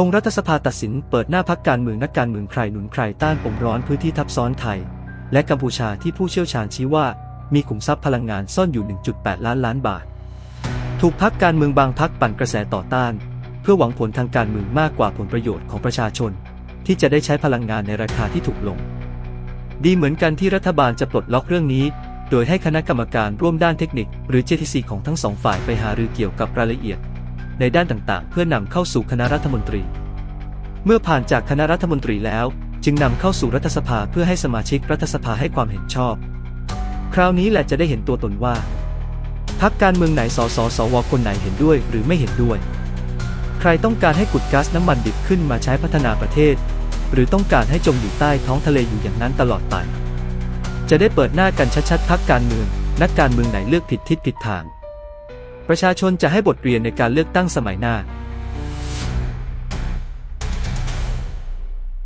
ชงรัฐสภาตัดสินเปิดหน้าพักการเมืองนักการเมืองใครหนุนใครต้านปมร้อนพื้นที่ทับซ้อนไทย และกัมพูชาที่ผู้เชี่ยวชาญชี้ว่า มีขุมทรัพย์พลังงานซ่อนอยู่ 1.8 ล้านล้านบาท ถูกพักการเมืองบางพักปั่นกระแสต่อต้าน เพื่อหวังผลทางการเมืองมากกว่าผลประโยชน์ของประชาชน ที่จะได้ใช้พลังงานในราคาที่ถูกลง ดีเหมือนกันที่รัฐบาลจะปลดล็อกเรื่องนี้ โดยให้คณะกรรมการร่วมด้านเทคนิค หรือ JTC ของทั้งสองฝ่ายไปหารือเกี่ยวกับรายละเอียด ในด้านต่างๆ เพื่อนำเข้าสู่คณะรัฐมนตรี เมื่อผ่านจากคณะรัฐมนตรีแล้ว จึงนำเข้าสู่รัฐสภาเพื่อให้สมาชิกรัฐสภาให้ความเห็นชอบ คราวนี้แหละจะได้เห็นตัวตนว่าพักการเมืองไหนสสสวคนไหนเห็นด้วยหรือไม่เห็นด้วย ใครต้องการให้ขุดก๊าซน้ำมันดิบขึ้นมาใช้พัฒนาประเทศ หรือต้องการให้จมอยู่ใต้ท้องทะเลอยู่อย่างนั้นตลอดไป จะได้เปิดหน้ากันชัดๆพักการเมือง นักการเมืองไหนเลือกผิดทิศผิดทาง ประชาชนจะให้บทเรียนในการเลือกตั้งสมัยหน้า